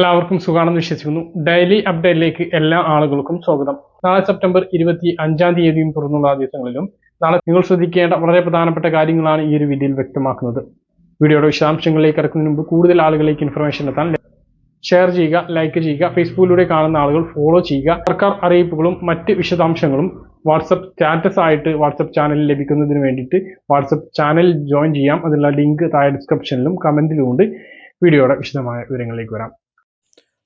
എല്ലാവർക്കും സുഖാണെന്ന് വിശ്വസിക്കുന്നു. ഡെയിലി അപ്ഡേറ്റിലേക്ക് എല്ലാ ആളുകൾക്കും സ്വാഗതം. നാളെ സെപ്റ്റംബർ ഇരുപത്തി അഞ്ചാം തീയതിയും തുറന്നുള്ള ദിവസങ്ങളിലും നാളെ നിങ്ങൾ ശ്രദ്ധിക്കേണ്ട വളരെ പ്രധാനപ്പെട്ട കാര്യങ്ങളാണ് ഈ ഒരു വീഡിയോയിൽ വ്യക്തമാക്കുന്നത്. വീഡിയോയുടെ വിശദാംശങ്ങളിലേക്ക് ഇറക്കുന്നതിന് മുമ്പ് കൂടുതൽ ആളുകളിലേക്ക് ഇൻഫർമേഷൻ എത്താൻ ഷെയർ ചെയ്യുക ലൈക്ക് ചെയ്യുക ഫേസ്ബുക്കിലൂടെ കാണുന്ന ആളുകൾ ഫോളോ ചെയ്യുക. സർക്കാർ അറിയിപ്പുകളും മറ്റ് വിശദാംശങ്ങളും വാട്സപ്പ് സ്റ്റാറ്റസ് ആയിട്ട് വാട്സപ്പ് ചാനലിൽ ലഭിക്കുന്നതിന് വേണ്ടിയിട്ട് വാട്സപ്പ് ചാനൽ ജോയിൻ ചെയ്യാം. അതിനുള്ള ലിങ്ക് താഴെ ഡിസ്ക്രിപ്ഷനിലും കമന്റിലും ഉണ്ട്. വീഡിയോയുടെ വിശദമായ വിവരങ്ങളിലേക്ക് വരാം.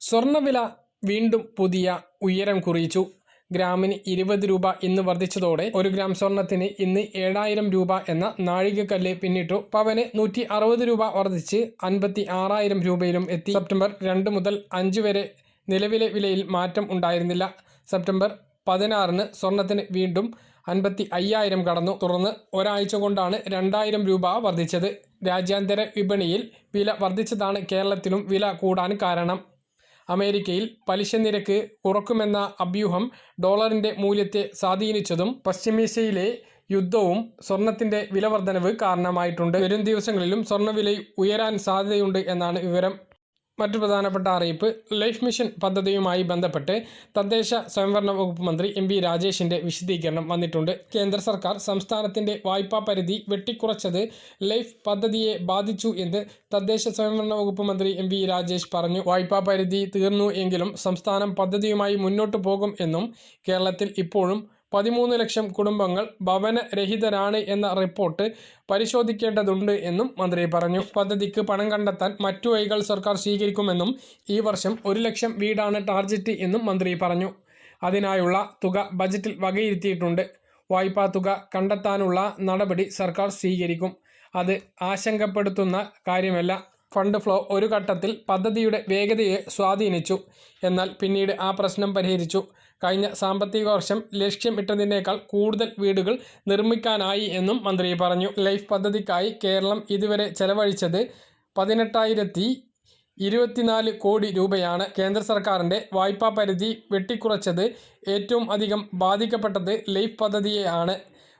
സ്വർണവില വീണ്ടും പുതിയ ഉയരം കുറിച്ചു. ഗ്രാമിന് ഇരുപത് രൂപ ഇന്ന് വർദ്ധിച്ചതോടെ ഒരു ഗ്രാം സ്വർണത്തിന് ഇന്ന് ഏഴായിരം രൂപ എന്ന നാഴികക്കല്ല് പിന്നിട്ടു. പവന് നൂറ്റി അറുപത് രൂപ വർദ്ധിച്ച് അൻപത്തി ആറായിരം രൂപയിലും എത്തി. സെപ്റ്റംബർ രണ്ട് മുതൽ അഞ്ച് വരെ നിലവിലെ വിലയിൽ മാറ്റം ഉണ്ടായിരുന്നില്ല. സെപ്റ്റംബർ പതിനാറിന് സ്വർണത്തിന് വീണ്ടും അൻപത്തി അയ്യായിരം കടന്നു. തുടർന്ന് ഒരാഴ്ച കൊണ്ടാണ് രണ്ടായിരം രൂപ വർദ്ധിച്ചത്. രാജ്യാന്തര വിപണിയിൽ വില വർദ്ധിച്ചതാണ് കേരളത്തിലും വില കൂടാൻ കാരണം. അമേരിക്കയിൽ പലിശ നിരക്ക് കുറക്കുമെന്ന അഭ്യൂഹം ഡോളറിന്റെ മൂല്യത്തെ സ്വാധീനിച്ചതും പശ്ചിമേഷ്യയിലെ യുദ്ധവും സ്വർണത്തിന്റെ വിലവർദ്ധനവ് കാരണമായിട്ടുണ്ട്. വരും ദിവസങ്ങളിലും സ്വർണവില ഉയരാൻ സാധ്യതയുണ്ട് എന്നാണ് വിവരം മറ്റു പ്രധാനപ്പെട്ട അറിയിപ്പ്. ലൈഫ് മിഷൻ പദ്ധതിയുമായി ബന്ധപ്പെട്ട് തദ്ദേശ സ്വയംഭരണ വകുപ്പ് മന്ത്രി എം പി രാജേഷിന്റെ വിശദീകരണം വന്നിട്ടുണ്ട്. കേന്ദ്ര സർക്കാർ സംസ്ഥാനത്തിന്റെ വായ്പാ പരിധി വെട്ടിക്കുറച്ചത് ലൈഫ് പദ്ധതിയെ ബാധിച്ചു എന്ന് തദ്ദേശ സ്വയംഭരണ വകുപ്പ് മന്ത്രി എം പി രാജേഷ് പറഞ്ഞു. വായ്പാ പരിധി തീർന്നു എങ്കിലും സംസ്ഥാനം പദ്ധതിയുമായി മുന്നോട്ടു പോകും എന്നും കേരളത്തിൽ ഇപ്പോഴും പതിമൂന്ന് ലക്ഷം കുടുംബങ്ങൾ ഭവനരഹിതരാണ് എന്ന റിപ്പോർട്ട് പരിശോധിക്കേണ്ടതുണ്ട് എന്നും മന്ത്രി പറഞ്ഞു. പദ്ധതിക്ക് പണം കണ്ടെത്താൻ മറ്റു വഴികൾ സർക്കാർ സ്വീകരിക്കുമെന്നും ഈ വർഷം ഒരു ലക്ഷം വീടാണ് ടാർജറ്റ് എന്നും മന്ത്രി പറഞ്ഞു. അതിനായുള്ള തുക ബജറ്റിൽ വകയിരുത്തിയിട്ടുണ്ട്. വായ്പാ തുക കണ്ടെത്താനുള്ള നടപടി സർക്കാർ സ്വീകരിക്കും. അത് ആശങ്കപ്പെടുത്തുന്ന കാര്യമല്ല. ഫണ്ട് ഫ്ലോ ഒരു ഘട്ടത്തിൽ പദ്ധതിയുടെ വേഗതയെ സ്വാധീനിച്ചു. എന്നാൽ പിന്നീട് ആ പ്രശ്നം പരിഹരിച്ചു. കഴിഞ്ഞ സാമ്പത്തിക വർഷം ലക്ഷ്യം ഇട്ടതിനേക്കാൾ കൂടുതൽ വീടുകൾ നിർമ്മിക്കാനായി എന്നും മന്ത്രി പറഞ്ഞു. ലൈഫ് പദ്ധതിക്കായി കേരളം ഇതുവരെ ചെലവഴിച്ചത് പതിനെട്ടായിരത്തി ഇരുപത്തിനാല് കോടി രൂപയാണ്. കേന്ദ്ര സർക്കാരിന്റെ വായ്പാ പരിധി വെട്ടിക്കുറച്ചത് ഏറ്റവും അധികം ബാധിക്കപ്പെട്ടത് ലൈഫ് പദ്ധതിയെയാണ്.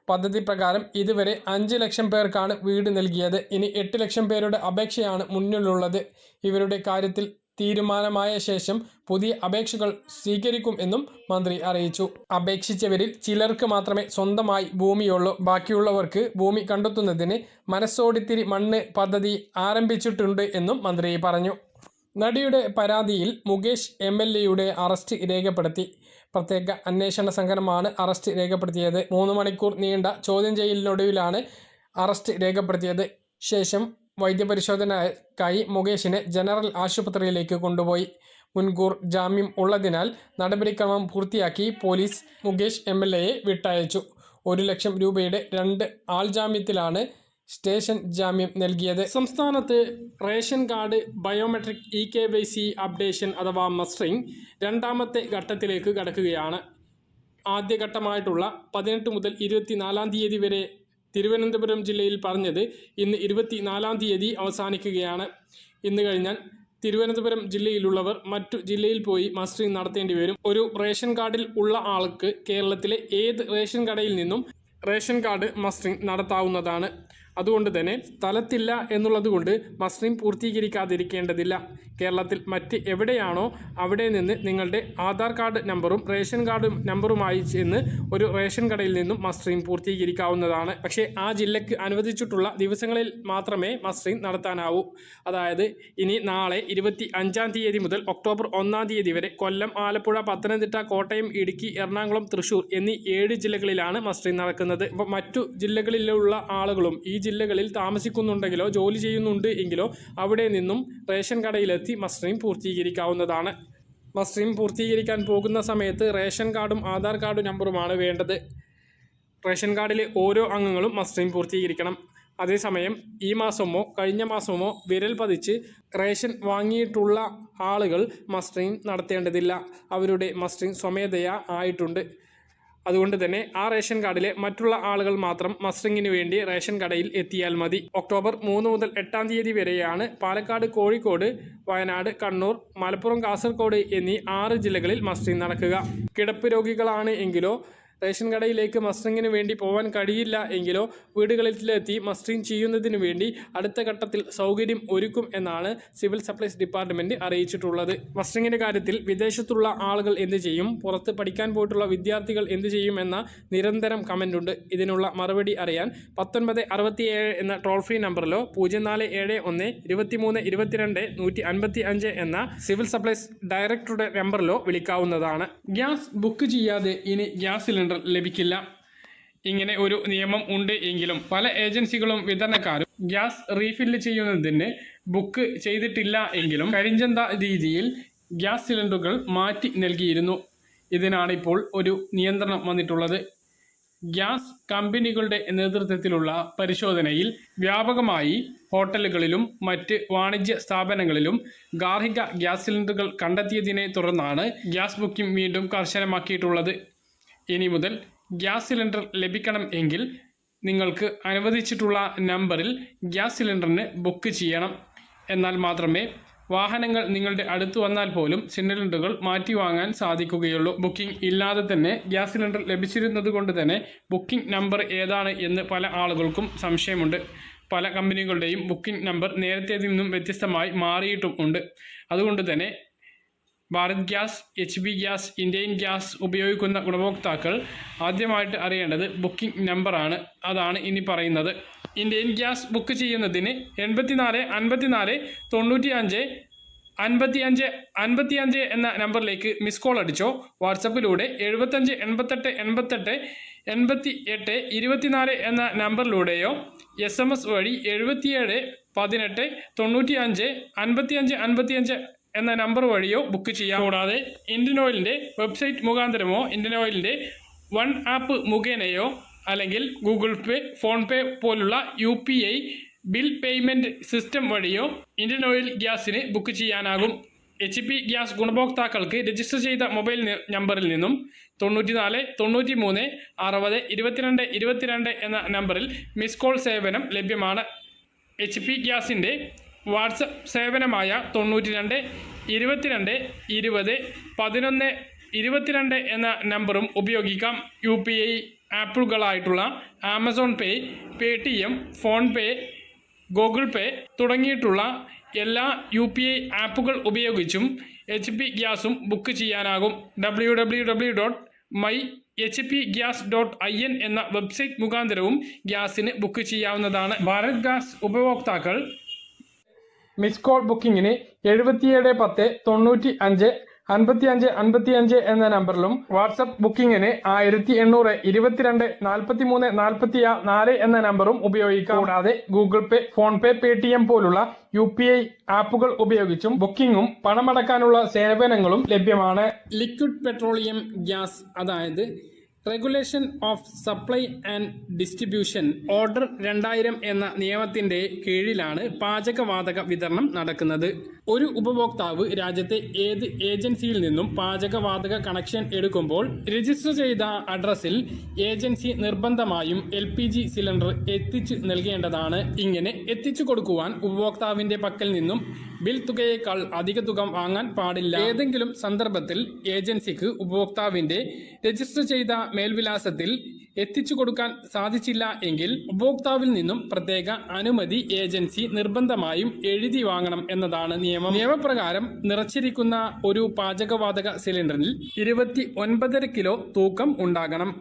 പദ്ധതി പ്രകാരം ഇതുവരെ അഞ്ച് ലക്ഷം പേർക്കാണ് വീട് നൽകിയത്. ഇനി എട്ട് ലക്ഷം പേരുടെ അപേക്ഷയാണ് മുന്നിലുള്ളത്. ഇവരുടെ കാര്യത്തിൽ തീരുമാനമായ ശേഷം പുതിയ അപേക്ഷകൾ സ്വീകരിക്കും എന്നും മന്ത്രി അറിയിച്ചു. അപേക്ഷിച്ചവരിൽ ചിലർക്ക് മാത്രമേ സ്വന്തമായി ഭൂമിയുള്ളൂ. ബാക്കിയുള്ളവർക്ക് ഭൂമി കണ്ടെത്തുന്നതിന് മനസ്സോടിത്തിരി മണ്ണ് പദ്ധതി ആരംഭിച്ചിട്ടുണ്ട് എന്നും മന്ത്രി പറഞ്ഞു. നടിയുടെ പരാതിയിൽ മുകേഷ് എം എൽ എയുടെ അറസ്റ്റ് രേഖപ്പെടുത്തി. പ്രത്യേക അന്വേഷണ സംഘമാണ് അറസ്റ്റ് രേഖപ്പെടുത്തിയത്. മൂന്ന് മണിക്കൂർ നീണ്ട ചോദ്യം ചെയ്യലിനൊടുവിലാണ് അറസ്റ്റ് രേഖപ്പെടുത്തിയത്. ശേഷം വൈദ്യപരിശോധനയ്ക്കായി മുകേഷിനെ ജനറൽ ആശുപത്രിയിലേക്ക് കൊണ്ടുപോയി. മുൻകൂർ ജാമ്യം ഉള്ളതിനാൽ നടപടിക്രമം പൂർത്തിയാക്കി പോലീസ് മുകേഷ് എം എൽ എയെ വിട്ടയച്ചു. ഒരു ലക്ഷം രൂപയുടെ രണ്ട് ആൾ ആൾജാമ്യത്തിലാണ് സ്റ്റേഷൻ ജാമ്യം നൽകിയത്. സംസ്ഥാനത്ത് ration card biometric E K Y C updation അഥവാ മസ്റ്ററിംഗ് രണ്ടാമത്തെ ഘട്ടത്തിലേക്ക് കടക്കുകയാണ്. ആദ്യഘട്ടമായിട്ടുള്ള പതിനെട്ട് മുതൽ ഇരുപത്തിനാലാം തീയതി വരെ തിരുവനന്തപുരം ജില്ലയിൽ പറഞ്ഞത് ഇന്ന് ഇരുപത്തിനാലാം തീയതി അവസാനിക്കുകയാണ്. ഇന്ന് കഴിഞ്ഞാൽ തിരുവനന്തപുരം ജില്ലയിലുള്ളവർ മറ്റു ജില്ലയിൽ പോയി മസ്റ്ററിംഗ് നടത്തേണ്ടി വരും. ഒരു റേഷൻ കാർഡിൽ ഉള്ള ആൾക്ക് കേരളത്തിലെ ഏത് റേഷൻ കടയിൽ നിന്നും റേഷൻ കാർഡ് മസ്റ്ററിംഗ് നടത്താവുന്നതാണ്. അതുകൊണ്ട് തന്നെ സ്ഥലത്തില്ല എന്നുള്ളത് കൊണ്ട് മസ്ലിം പൂർത്തീകരിക്കാതിരിക്കേണ്ടതില്ല. കേരളത്തിൽ മറ്റ് എവിടെയാണോ അവിടെ നിന്ന് നിങ്ങളുടെ ആധാർ കാർഡ് നമ്പറും റേഷൻ കാർഡ് നമ്പറുമായി ചെന്ന് ഒരു റേഷൻ കടയിൽ നിന്നും മസ്ലിം പൂർത്തീകരിക്കാവുന്നതാണ്. പക്ഷേ ആ ജില്ലയ്ക്ക് അനുവദിച്ചിട്ടുള്ള ദിവസങ്ങളിൽ മാത്രമേ മസ്ലിം നടത്താനാവൂ. അതായത് ഇനി നാളെ ഇരുപത്തി അഞ്ചാം തീയതി മുതൽ ഒക്ടോബർ ഒന്നാം തീയതി വരെ കൊല്ലം ആലപ്പുഴ പത്തനംതിട്ട കോട്ടയം ഇടുക്കി എറണാകുളം തൃശൂർ എന്നീ ഏഴ് ജില്ലകളിലാണ് മസ്ലിം നടക്കുന്നത്. മറ്റു ജില്ലകളിലുള്ള ആളുകളും ഈ ജില്ലകളിൽ താമസിക്കുന്നുണ്ടെങ്കിലോ ജോലി ചെയ്യുന്നുണ്ട് എങ്കിലോ അവിടെ നിന്നും റേഷൻ കടയിലെത്തി മസ്റ്ററിംഗ് പൂർത്തീകരിക്കാവുന്നതാണ്. മസ്റ്ററിംഗ് പൂർത്തീകരിക്കാൻ പോകുന്ന സമയത്ത് റേഷൻ കാർഡും ആധാർ കാർഡ് നമ്പറുമാണ് വേണ്ടത്. റേഷൻ കാർഡിലെ ഓരോ അംഗങ്ങളും മസ്റ്ററിംഗ് പൂർത്തീകരിക്കണം. അതേസമയം ഈ മാസമോ കഴിഞ്ഞ മാസമോ വിരൽ പതിച്ച് റേഷൻ വാങ്ങിയിട്ടുള്ള ആളുകൾ മസ്റ്ററിംഗ് നടത്തേണ്ടതില്ല. അവരുടെ മസ്റ്ററിംഗ് സ്വമേധയാ ആയിട്ടുണ്ട്. അതുകൊണ്ട് തന്നെ ആ റേഷൻ കാർഡിലെ മറ്റുള്ള ആളുകൾ മാത്രം മസ്റ്ററിങ്ങിന് വേണ്ടി റേഷൻ കടയിൽ എത്തിയാൽ മതി. ഒക്ടോബർ മൂന്ന് മുതൽ എട്ടാം തീയതി വരെയാണ് പാലക്കാട് കോഴിക്കോട് വയനാട് കണ്ണൂർ മലപ്പുറം കാസർഗോഡ് എന്നീ ആറ് ജില്ലകളിൽ മസ്റ്ററിംഗ് നടക്കുക. കിടപ്പ് രോഗികളാണ് എങ്കിലോ റേഷൻ കടയിലേക്ക് മസ്റ്ററിങ്ങിന് വേണ്ടി പോകാൻ കഴിയില്ല എങ്കിലോ വീടുകളിലെത്തി മസ്റ്ററിങ് ചെയ്യുന്നതിന് വേണ്ടി അടുത്ത ഘട്ടത്തിൽ സൗകര്യം ഒരുക്കും എന്നാണ് സിവിൽ സപ്ലൈസ് ഡിപ്പാർട്ട്മെന്റ് അറിയിച്ചിട്ടുള്ളത്. മസ്റ്ററിങ്ങിന്റെ കാര്യത്തിൽ വിദേശത്തുള്ള ആളുകൾ എന്ത് ചെയ്യും? പുറത്ത് പഠിക്കാൻ പോയിട്ടുള്ള വിദ്യാർത്ഥികൾ എന്ത് ചെയ്യും എന്ന നിരന്തരം കമന്റ് ഉണ്ട്. ഇതിനുള്ള മറുപടി അറിയാൻ പത്തൊൻപത് അറുപത്തിയേഴ് എന്ന ടോൾ ഫ്രീ നമ്പറിലോ പൂജ്യം നാല് ഏഴ് ഒന്ന് ഇരുപത്തിമൂന്ന് ഇരുപത്തിരണ്ട് നൂറ്റി അൻപത്തി അഞ്ച് എന്ന സിവിൽ സപ്ലൈസ് ഡയറക്ടറുടെ നമ്പറിലോ വിളിക്കാവുന്നതാണ്. ഗ്യാസ് ബുക്ക് ചെയ്യാതെ ഇനി ഗ്യാസ് സിലിണ്ടർ ലഭിക്കില്ല. ഇങ്ങനെ ഒരു നിയമം ഉണ്ട് എങ്കിലും പല ഏജൻസികളും വിതരണക്കാരും ഗ്യാസ് റീഫില്ല് ചെയ്യുന്നതിന് ബുക്ക് ചെയ്തിട്ടില്ല എങ്കിലും കരിഞ്ചന്ത രീതിയിൽ ഗ്യാസ് സിലിണ്ടറുകൾ മാറ്റി നൽകിയിരുന്നു. ഇതിനാണിപ്പോൾ ഒരു നിയന്ത്രണം വന്നിട്ടുള്ളത്. ഗ്യാസ് കമ്പനികളുടെ നേതൃത്വത്തിലുള്ള പരിശോധനയിൽ വ്യാപകമായി ഹോട്ടലുകളിലും മറ്റ് വാണിജ്യ സ്ഥാപനങ്ങളിലും ഗാർഹിക ഗ്യാസ് സിലിണ്ടറുകൾ കണ്ടെത്തിയതിനെ തുടർന്നാണ് ഗ്യാസ് ബുക്കിംഗ് വീണ്ടും കർശനമാക്കിയിട്ടുള്ളത്. ഇനി മുതൽ ഗ്യാസ് സിലിണ്ടർ ലഭിക്കണം എങ്കിൽ നിങ്ങൾക്ക് അനുവദിച്ചിട്ടുള്ള നമ്പറിൽ ഗ്യാസ് സിലിണ്ടറിന് ബുക്ക് ചെയ്യണം. എന്നാൽ മാത്രമേ വാഹനങ്ങൾ നിങ്ങളുടെ അടുത്ത് വന്നാൽ പോലും സിലിണ്ടറുകൾ മാറ്റി വാങ്ങാൻ സാധിക്കുകയുള്ളൂ. ബുക്കിംഗ് ഇല്ലാതെ തന്നെ ഗ്യാസ് സിലിണ്ടർ ലഭിച്ചിരുന്നത് കൊണ്ട് തന്നെ ബുക്കിംഗ് നമ്പർ ഏതാണ് എന്ന് പല ആളുകൾക്കും സംശയമുണ്ട്. പല കമ്പനികളുടെയും ബുക്കിംഗ് നമ്പർ നേരത്തേതിൽ നിന്നും വ്യത്യസ്തമായി മാറിയിട്ടും ഉണ്ട്. അതുകൊണ്ട് തന്നെ Bharat gas H P gas Indian gas ഉപയോഗിക്കുന്ന ഗുണഭോക്താക്കൾ ആദ്യമായിട്ട് അറിയേണ്ടത് ബുക്കിംഗ് നമ്പറാണ്. അതാണ് ഇനി പറയുന്നത്. ഇന്ത്യൻ ഗ്യാസ് ബുക്ക് ചെയ്യുന്നതിന് എൺപത്തിനാല് അൻപത്തിനാല് തൊണ്ണൂറ്റി അഞ്ച് അൻപത്തി അഞ്ച് അൻപത്തി അഞ്ച് എന്ന നമ്പറിലേക്ക് മിസ് കോൾ അടിച്ചോ. വാട്സപ്പിലൂടെ എഴുപത്തഞ്ച് എൺപത്തെട്ട് എൺപത്തെട്ട് എൺപത്തി എട്ട് ഇരുപത്തിനാല് എന്ന നമ്പറിലൂടെയോ എസ് എം എസ് വഴി എഴുപത്തിയേഴ് പതിനെട്ട് തൊണ്ണൂറ്റി അഞ്ച് അൻപത്തി അഞ്ച് അൻപത്തി അഞ്ച് എന്ന നമ്പർ വഴിയോ ബുക്ക് ചെയ്യാം. കൂടാതെ ഇന്ത്യൻ ഓയിലിന്റെ വെബ്സൈറ്റ് മുഖാന്തരമോ ഇന്ത്യൻ ഓയിലിന്റെ വൺ ആപ്പ് മുഖേനയോ അല്ലെങ്കിൽ ഗൂഗിൾ പേ ഫോൺ പേ പോലുള്ള U P I bill payment system വഴിയോ ഇന്ത്യൻ ഓയിൽ ഗ്യാസിന് ബുക്ക് ചെയ്യാനാകും. എച്ച് പി ഗ്യാസ് ഗുണഭോക്താക്കൾക്ക് രജിസ്റ്റർ ചെയ്ത മൊബൈൽ നമ്പറിൽ നിന്നും തൊണ്ണൂറ്റിനാല് തൊണ്ണൂറ്റി മൂന്ന് അറുപത് ഇരുപത്തിരണ്ട് ഇരുപത്തിരണ്ട് എന്ന നമ്പറിൽ മിസ് കോൾ സേവനം ലഭ്യമാണ്. എച്ച് പി ഗ്യാസിന്റെ വാട്സപ്പ് സേവനമായ തൊണ്ണൂറ്റി രണ്ട് ഇരുപത്തിരണ്ട് ഇരുപത് പതിനൊന്ന് ഇരുപത്തിരണ്ട് എന്ന നമ്പറും ഉപയോഗിക്കാം. U P I ആപ്പുകളായിട്ടുള്ള Amazon pay Paytm phone pay Google pay തുടങ്ങിയിട്ടുള്ള എല്ലാ യു പി ഐ ആപ്പുകൾ ഉപയോഗിച്ചും എച്ച് പി ഗ്യാസും ബുക്ക് ചെയ്യാനാകും. W W W dot my H P gas dot I N എന്ന വെബ്സൈറ്റ് മുഖാന്തരവും ഗ്യാസിന് ബുക്ക് ചെയ്യാവുന്നതാണ്. ഭാരത് ഗ്യാസ് ഉപഭോക്താക്കൾ മിസ് കോൾ ബുക്കിങ്ങിന് എഴുപത്തിയേഴ് പത്ത് തൊണ്ണൂറ്റി അഞ്ച് അൻപത്തി അഞ്ച് അൻപത്തി അഞ്ച് എന്ന നമ്പറിലും വാട്സപ്പ് ബുക്കിങ്ങിന് ആയിരത്തി എണ്ണൂറ് ഇരുപത്തിരണ്ട് നാൽപ്പത്തി മൂന്ന് നാൽപ്പത്തി നാല് എന്ന നമ്പറും ഉപയോഗിക്കാം. കൂടാതെ Google pay phone pay Paytm പോലുള്ള യു പി ഐ ആപ്പുകൾ ഉപയോഗിച്ചും ബുക്കിംഗും പണമടക്കാനുള്ള സേവനങ്ങളും ലഭ്യമാണ്. ലിക്വിഡ് പെട്രോളിയം ഗ്യാസ് അതായത് regulation of supply and distribution order രണ്ടായിരം എന്ന നിയമത്തിന്റെ കീഴിലാണ് പാചകവാതക വിതരണം നടക്കുന്നത്. ഒരു ഉപഭോക്താവ് രാജ്യത്തെ ഏത് ഏജൻസിയിൽ നിന്നും പാചകവാതക കണക്ഷൻ എടുക്കുമ്പോൾ രജിസ്റ്റർ ചെയ്ത അഡ്രസ്സിൽ ഏജൻസി നിർബന്ധമായും എൽ സിലിണ്ടർ എത്തിച്ചു നൽകേണ്ടതാണ്. ഇങ്ങനെ എത്തിച്ചു കൊടുക്കുവാൻ ഉപഭോക്താവിന്റെ പക്കൽ നിന്നും ബിൽ തുകയേക്കാൾ അധിക തുക വാങ്ങാൻ പാടില്ല. ഏതെങ്കിലും സന്ദർഭത്തിൽ ഏജൻസിക്ക് ഉപഭോക്താവിന്റെ രജിസ്റ്റർ ചെയ്ത മേൽവിലാസത്തിൽ എത്തിച്ചു കൊടുക്കാൻ സാധിച്ചില്ല എങ്കിൽ ഉപഭോക്താവിൽ നിന്നും പ്രത്യേക അനുമതി ഏജൻസി നിർബന്ധമായും എഴുതി വാങ്ങണം എന്നതാണ് നിയമം. നിയമപ്രകാരം നിറച്ചിരിക്കുന്ന ഒരു പാചകവാതക സിലിണ്ടറിൽ ഇരുപത്തി ഒൻപതര കിലോ തൂക്കം ഉണ്ടാകണം.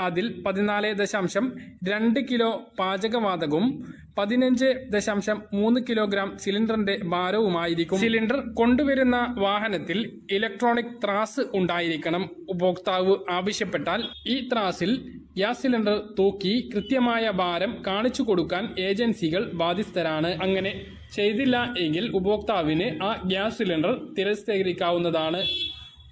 അതിൽ പതിനാല് ദശാംശം രണ്ട് കിലോ പാചകവാതകവും പതിനഞ്ച് ദശാംശം മൂന്ന് കിലോഗ്രാം സിലിണ്ടറിന്റെ ഭാരവുമായിരിക്കും. സിലിണ്ടർ കൊണ്ടുവരുന്ന വാഹനത്തിൽ ഇലക്ട്രോണിക് ത്രാസ് ഉണ്ടായിരിക്കണം. ഉപഭോക്താവ് ആവശ്യപ്പെട്ടാൽ ഈ ത്രാസിൽ ഗ്യാസ് സിലിണ്ടർ തൂക്കി കൃത്യമായ ഭാരം കാണിച്ചു കൊടുക്കാൻ ഏജൻസികൾ ബാധ്യസ്ഥരാണ്. അങ്ങനെ ചെയ്തില്ല എങ്കിൽ ഉപഭോക്താവിന് ആ ഗ്യാസ് സിലിണ്ടർ തിരസ്കരിക്കാവുന്നതാണ്.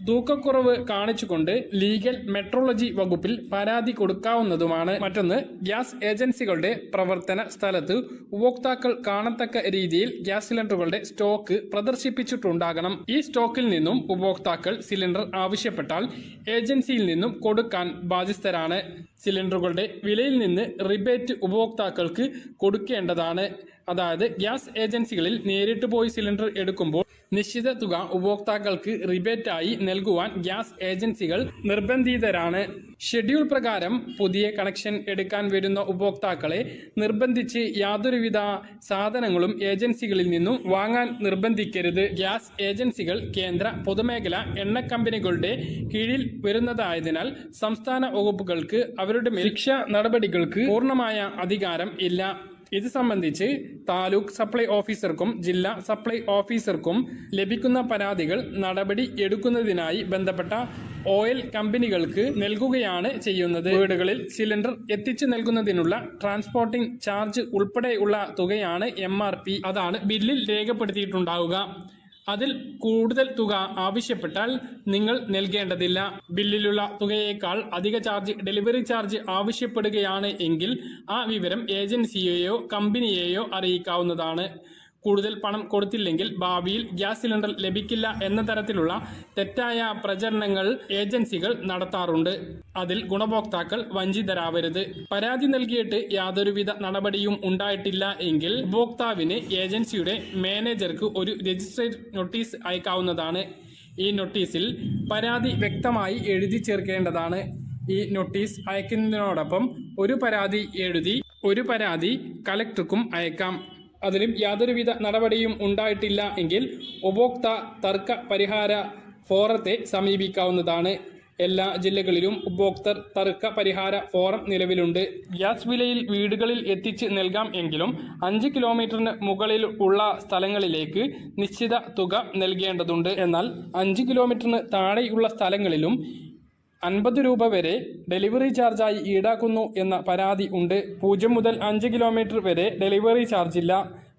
തൂക്കക്കുറവ് കാണിച്ചുകൊണ്ട് ലീഗൽ മെട്രോളജി വകുപ്പിൽ പരാതി കൊടുക്കാവുന്നതുമാണ് മറ്റൊന്ന്. ഗ്യാസ് ഏജൻസികളുടെ പ്രവർത്തന സ്ഥലത്ത് ഉപഭോക്താക്കൾ കാണത്തക്ക രീതിയിൽ ഗ്യാസ് സിലിണ്ടറുകളുടെ സ്റ്റോക്ക് പ്രദർശിപ്പിച്ചിട്ടുണ്ടാകണം. ഈ സ്റ്റോക്കിൽ നിന്നും ഉപഭോക്താക്കൾ സിലിണ്ടർ ആവശ്യപ്പെട്ടാൽ ഏജൻസിയിൽ നിന്നും കൊടുക്കാൻ ബാധ്യസ്ഥരാണ്. സിലിണ്ടറുകളുടെ വിലയിൽ നിന്ന് റിബേറ്റ് ഉപഭോക്താക്കൾക്ക് കൊടുക്കേണ്ടതാണ്. അതായത് ഗ്യാസ് ഏജൻസികളിൽ നേരിട്ട് പോയി സിലിണ്ടർ എടുക്കുമ്പോൾ നിശ്ചിത തുക ഉപഭോക്താക്കൾക്ക് റിബേറ്റായി നൽകുവാൻ ഗ്യാസ് ഏജൻസികൾ നിർബന്ധിതരാണ്. ഷെഡ്യൂൾ പ്രകാരം പുതിയ കണക്ഷൻ എടുക്കാൻ വരുന്ന ഉപഭോക്താക്കളെ നിർബന്ധിച്ച് യാതൊരുവിധ സാധനങ്ങളും ഏജൻസികളിൽ നിന്നും വാങ്ങാൻ നിർബന്ധിക്കരുത്. ഗ്യാസ് ഏജൻസികൾ കേന്ദ്ര പൊതുമേഖല എണ്ണ കമ്പനികളുടെ കീഴിൽ വരുന്നതായതിനാൽ സംസ്ഥാന വകുപ്പുകൾക്ക് അവരുടെ മേൽ ശിക്ഷ നടപടികൾക്ക് പൂർണമായ അധികാരം ഇല്ല. ഇത് സംബന്ധിച്ച് താലൂക്ക് സപ്ലൈ ഓഫീസർക്കും ജില്ലാ സപ്ലൈ ഓഫീസർക്കും ലഭിക്കുന്ന പരാതികൾ നടപടി എടുക്കുന്നതിനായി ബന്ധപ്പെട്ട ഓയിൽ കമ്പനികൾക്ക് നൽകുകയാണ് ചെയ്യുന്നത്. വീടുകളിൽ സിലിണ്ടർ എത്തിച്ചു നൽകുന്നതിനുള്ള ട്രാൻസ്പോർട്ടിംഗ് ചാർജ് ഉൾപ്പെടെയുള്ള തുകയാണ് എം അതാണ് ബില്ലിൽ രേഖപ്പെടുത്തിയിട്ടുണ്ടാവുക. അതിൽ കൂടുതൽ തുക ആവശ്യപ്പെട്ടാൽ നിങ്ങൾ നൽകേണ്ടതില്ല. ബില്ലിലുള്ള തുകയേക്കാൾ അധിക ചാർജ് ഡെലിവറി ചാർജ് ആവശ്യപ്പെടുകയാണ് എങ്കിൽ ആ വിവരം ഏജൻസിയെയോ കമ്പനിയെയോ അറിയിക്കാവുന്നതാണ്. കൂടുതൽ പണം കൊടുത്തില്ലെങ്കിൽ ഭാവിയിൽ ഗ്യാസ് സിലിണ്ടർ ലഭിക്കില്ല എന്ന തരത്തിലുള്ള തെറ്റായ പ്രചരണങ്ങൾ ഏജൻസികൾ നടത്താറുണ്ട്. അതിൽ ഗുണഭോക്താക്കൾ വഞ്ചിതരാവരുത്. പരാതി നൽകിയിട്ട് യാതൊരുവിധ നടപടിയും ഉണ്ടായിട്ടില്ല എങ്കിൽ ഉപഭോക്താവിന് ഏജൻസിയുടെ മാനേജർക്ക് ഒരു രജിസ്ട്രേഡ് നോട്ടീസ് അയക്കാവുന്നതാണ്. ഈ നോട്ടീസിൽ പരാതി വ്യക്തമായി എഴുതി ചേർക്കേണ്ടതാണ്. ഈ നോട്ടീസ് അയക്കുന്നതിനോടൊപ്പം ഒരു പരാതി എഴുതി ഒരു പരാതി കലക്ടർക്കും അയക്കാം. അതിലും യാതൊരുവിധ നടപടിയും ഉണ്ടായിട്ടില്ല എങ്കിൽ ഉപഭോക്ത തർക്ക പരിഹാര ഫോറത്തെ സമീപിക്കാവുന്നതാണ്. എല്ലാ ജില്ലകളിലും ഉപഭോക്തർ തർക്ക പരിഹാര ഫോറം നിലവിലുണ്ട്. ഗ്യാസ് വിലയിൽ വീടുകളിൽ എത്തിച്ച് നൽകാം എങ്കിലും അഞ്ച് കിലോമീറ്ററിന് മുകളിൽ ഉള്ള സ്ഥലങ്ങളിലേക്ക് നിശ്ചിത തുക നൽകേണ്ടതുണ്ട്. എന്നാൽ അഞ്ച് കിലോമീറ്ററിന് താഴെയുള്ള സ്ഥലങ്ങളിലും അൻപത് രൂപ വരെ ഡെലിവറി ചാർജായി ഈടാക്കുന്നു എന്ന പരാതി ഉണ്ട്. പൂജ്യം മുതൽ അഞ്ച് കിലോമീറ്റർ വരെ ഡെലിവറി ചാർജില്ല.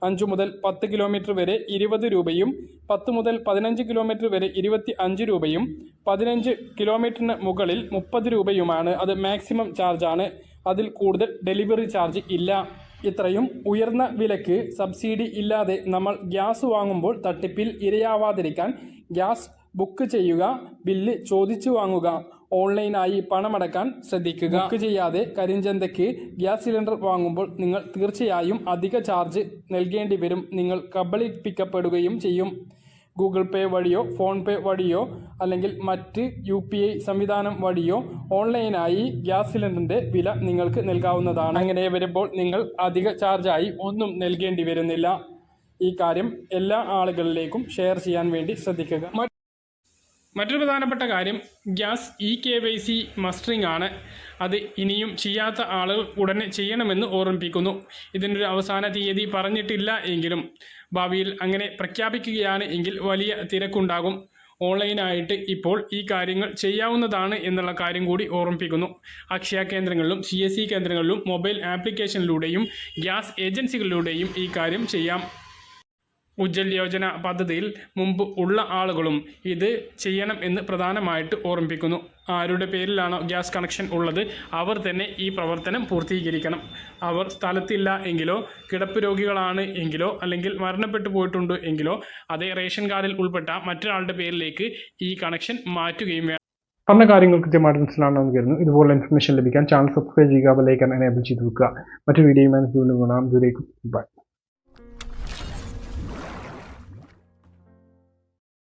അഞ്ച് മുതൽ പത്ത് കിലോമീറ്റർ വരെ ഇരുപത് രൂപയും പത്ത് മുതൽ പതിനഞ്ച് കിലോമീറ്റർ വരെ ഇരുപത്തി അഞ്ച് രൂപയും പതിനഞ്ച് കിലോമീറ്ററിന് മുകളിൽ മുപ്പത് രൂപയുമാണ്. അത് മാക്സിമം ചാർജാണ്. അതിൽ കൂടുതൽ ഡെലിവറി ചാർജ് ഇല്ല. ഇത്രയും ഉയർന്ന വിലക്ക് സബ്സിഡി ഇല്ലാതെ നമ്മൾ ഗ്യാസ് വാങ്ങുമ്പോൾ തട്ടിപ്പിൽ ഇരയാവാതിരിക്കാൻ ഗ്യാസ് ബുക്ക് ചെയ്യുക ബില്ല് ചോദിച്ചു വാങ്ങുക. ഓൺലൈനായി പണമടക്കാൻ ശ്രദ്ധിക്കുക. ബുക്ക് ചെയ്യാതെ കരിഞ്ചന്തയ്ക്ക് ഗ്യാസ് സിലിണ്ടർ വാങ്ങുമ്പോൾ നിങ്ങൾ തീർച്ചയായും അധിക ചാർജ് നൽകേണ്ടി വരും. നിങ്ങൾ കബളിപ്പിക്കപ്പെടുകയും ചെയ്യും. ഗൂഗിൾ പേ വഴിയോ ഫോൺ പേ വഴിയോ അല്ലെങ്കിൽ മറ്റ് യു പി ഐ സംവിധാനം വഴിയോ ഓൺലൈനായി ഗ്യാസ് സിലിണ്ടറിന്റെ വില നിങ്ങൾക്ക് നൽകാവുന്നതാണ്. അങ്ങനെ വരുമ്പോൾ നിങ്ങൾ അധിക ചാർജായി ഒന്നും നൽകേണ്ടി വരുന്നില്ല. ഈ കാര്യം എല്ലാ ആളുകളിലേക്കും ഷെയർ ചെയ്യാൻ വേണ്ടി ശ്രദ്ധിക്കുക. മറ്റൊരു പ്രധാനപ്പെട്ട കാര്യം gas E K Y C mustering ആണ്. അത് ഇനിയും ചെയ്യാത്ത ആളുകൾ ഉടനെ ചെയ്യണമെന്ന് ഓർമ്മിപ്പിക്കുന്നു. ഇതിനൊരു അവസാന തീയതി പറഞ്ഞിട്ടില്ല എങ്കിലും ഭാവിയിൽ അങ്ങനെ പ്രഖ്യാപിക്കുകയാണ് എങ്കിൽ വലിയ തിരക്കുണ്ടാകും. ഓൺലൈനായിട്ട് ഇപ്പോൾ ഈ കാര്യങ്ങൾ ചെയ്യാവുന്നതാണ് എന്നുള്ള കാര്യം കൂടി ഓർമ്മിപ്പിക്കുന്നു. അക്ഷയ കേന്ദ്രങ്ങളിലും സി കേന്ദ്രങ്ങളിലും മൊബൈൽ ആപ്ലിക്കേഷനിലൂടെയും ഗ്യാസ് ഏജൻസികളിലൂടെയും ഈ കാര്യം ചെയ്യാം. ഉജ്ജൽ യോജന പദ്ധതിയിൽ മുമ്പ് ഉള്ള ആളുകളും ഇത് ചെയ്യണം എന്ന് പ്രധാനമായിട്ട് ഓർമ്മിപ്പിക്കുന്നു. ആരുടെ പേരിലാണോ ഗ്യാസ് കണക്ഷൻ ഉള്ളത് അവർ തന്നെ ഈ പ്രവർത്തനം പൂർത്തീകരിക്കണം. അവർ സ്ഥലത്തില്ല എങ്കിലോ കിടപ്പ് രോഗികളാണ് എങ്കിലോ അല്ലെങ്കിൽ മരണപ്പെട്ടു പോയിട്ടുണ്ട് എങ്കിലോ അതേ റേഷൻ കാർഡിൽ ഉൾപ്പെട്ട മറ്റൊരാളുടെ പേരിലേക്ക് ഈ കണക്ഷൻ മാറ്റുകയും വേണം. പറഞ്ഞ കാര്യങ്ങൾ കൃത്യമായിട്ട് മനസ്സിലാണെന്ന് കരുതുന്നു. ഇതുപോലെ ഇൻഫർമേഷൻ ലഭിക്കാൻ ചാനൽ സബ്സ്ക്രൈബ് ചെയ്യുക ബെല്ലൈക്കൺ എനേബിൾ ചെയ്ത് വെക്കുക. മറ്റു വീഡിയോയുമായി വീണ്ടും കാണാം. ബൈ